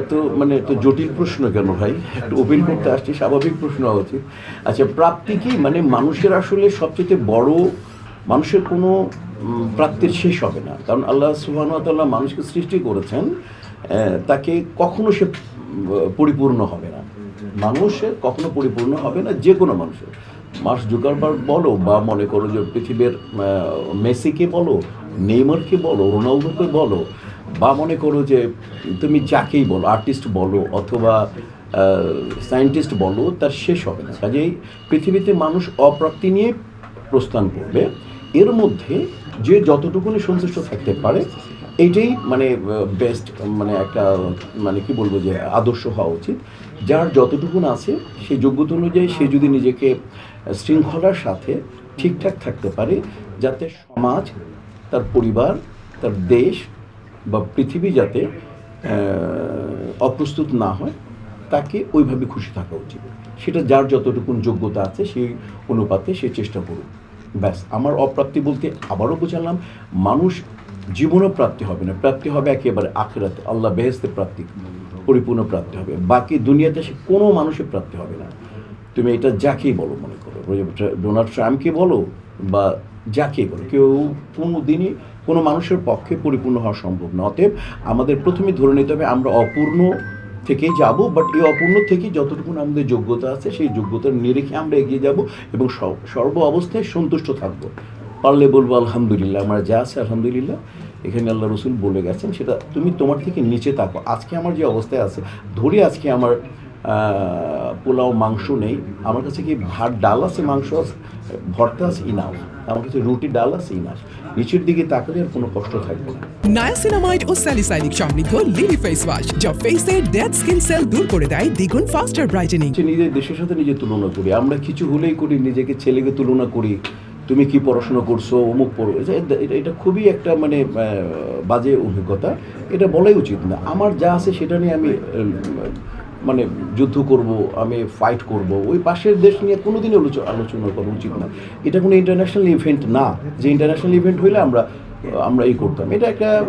এত মানে এত জটিল প্রশ্ন কেন ভাই? একটু ওপেন করতে আসছি, স্বাভাবিক প্রশ্ন হওয়া উচিত আচ্ছা প্রাপ্তি কি? মানে মানুষের আসলে সবচেয়ে বড়, মানুষের কোনো প্রাপ্তির শেষ হবে না। কারণ আল্লাহ সুবাহতাল্লাহ মানুষকে সৃষ্টি করেছেন তাকে কখনো সে পরিপূর্ণ হবে না। মানুষের কখনো পরিপূর্ণ হবে না, যে কোনো মানুষের মার্স জুকারবার্গ বলো, বা মনে করো যে পৃথিবীর মেসিকে বলো, নেইমারকে বলো, রোনালদোকে বলো বা মনে করো যে তুমি যাকেই বলো আর্টিস্ট বলো অথবা সায়েন্টিস্ট বলো, তার শেষ হবে না। কাজেই পৃথিবীতে মানুষ অপ্রাপ্তি নিয়ে প্রস্থান করবে। এর মধ্যে যে যতটুকুনি সন্তুষ্ট থাকতে পারে, এইটাই মানে বেস্ট মানে একটা মানে কি বলব যে আদর্শ হওয়া উচিত। যার যতটুকুন আছে সেই যোগ্যতা অনুযায়ী সে যদি নিজেকে শৃঙ্খলার সাথে ঠিকঠাক থাকতে পারে, যাতে সমাজ, তার পরিবার, তার দেশ বা পৃথিবী যাতে অপ্রস্তুত না হয়, তাকে ওইভাবে খুশি থাকা উচিত। সেটা যার যতটুকুন যোগ্যতা আছে, সেই অনুপাতে সে চেষ্টা করুক। ব্যাস, আমার অপ্রাপ্তি বলতে আবারও বোঝালাম, মানুষ জীবনও প্রাপ্তি হবে না। প্রাপ্তি হবে একেবারে আখেরাতে। আল্লাহ বেহেস্তে প্রাপ্তি, পরিপূর্ণ প্রাপ্তি হবে। বাকি দুনিয়াতে সে কোনো মানুষের প্রাপ্তি হবে না। তুমি এটা যাকেই বলো মনে করো। ডোনাল্ড ট্রাম্পকে বলো বা যাকে বলো, কেউ কোনো দিনই কোনো মানুষের পক্ষে পরিপূর্ণ হওয়া সম্ভব না। অতএব আমাদের প্রথমে ধরে নিতে হবে আমরা অপূর্ণ থেকেই যাব বাট এই অপূর্ণ থেকে যতটুকু আমাদের যোগ্যতা আছে, সেই যোগ্যতার নিরিখে আমরা এগিয়ে যাব এবং সর্ব অবস্থায় সন্তুষ্ট থাকব। পারলে বলব আলহামদুলিল্লাহ, আমার যা আছে আলহামদুলিল্লাহ। এখানে আল্লাহ রসুল বলে গেছেন, সেটা তুমি তোমার থেকে নিচে থাকো। আজকে আমার যে অবস্থায় আছে, ধরি আজকে আমার পোলাও মাংস নেই। আমার কাছে কি ভাত ডাল আছে মাংস আছে? ভর্তা আছে ইনাফ। আমার কাছে রুটি ডাল আছে ইনাফ। নিচের দিকে তাকালে আর কোনো কষ্ট থাকবে না। নায়াসিনামাইড ও স্যালিসাইনিক সমৃদ্ধ লিলি ফেস ওয়াশ যা ফেসের ডেড স্কিন সেল দূর করে দেয় দ্বিগুণ ফাস্টার ব্রাইটেনিং। নিজের দেশের সাথে নিজে তুলনা করি। আমরা কিছু হলেই করি নিজেকে ছেলেকে তুলনা করি। তুমি কি পড়াশোনা করছ? অমুক পড়ো। এটা- খুবই একটা মানে বাজে অভিজ্ঞতা। এটা বলাই উচিত না। আমার যা আছে সেটা নিয়ে আমি মানে যুদ্ধ করব, আমি ফাইট করব, ওই পাশের দেশ নিয়ে কোনোদিনই আলোচ- আলোচনা করা উচিত না। এটা কোনো ইন্টারন্যাশনাল ইভেন্ট না। যে ইন্টারন্যাশনাল ইভেন্ট হইলে আমরা আমরা এই করতাম। এটা একটা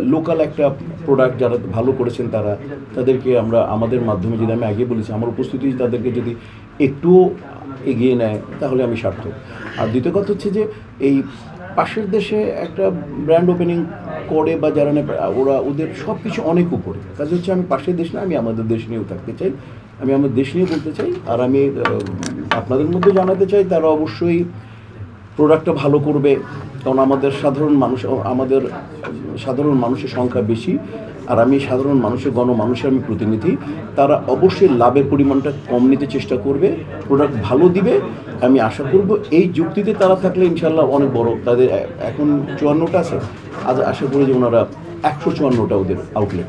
লোকাল একটা প্রোডাক্ট যারা ভালো করেছেন তারা, তাদেরকে আমরা, আমাদের মাধ্যমে যদি আমি আগে বলেছি, আমার উপস্থিতি তাদেরকে যদি একটুও এগিয়ে নেয়, তাহলে আমি সার্থক। আর দ্বিতীয় কথা হচ্ছে যে এই পাশের দেশে একটা ব্র্যান্ড ওপেনিং করে বা যারা ওরা ওদের সব কিছু অনেক উপরে। কাজ হচ্ছে আমি পাশের দেশ না, আমি আমাদের দেশ নিয়েও থাকতে চাই, আমি আমার দেশ নিয়ে বলতে চাই, আর আমি আপনাদের মধ্যে জানাতে চাই, তারা অবশ্যই প্রোডাক্টটা ভালো করবে, কারণ আমাদের সাধারণ মানুষ, আমাদের সাধারণ মানুষের সংখ্যা বেশি, আর আমি সাধারণ মানুষের, গণমানুষের আমি প্রতিনিধি, তারা অবশ্যই লাভের পরিমাণটা কম নিতে চেষ্টা করবে প্রোডাক্ট ভালো দিবে। আমি আশা করব এই যুক্তিতে তারা থাকলে ইনশাল্লাহ অনেক বড়। তাদের এখন চুয়ান্নটা আছে, আজ আশা করি যে ওনারা একশো চুয়ান্নটা ওদের আউটলেট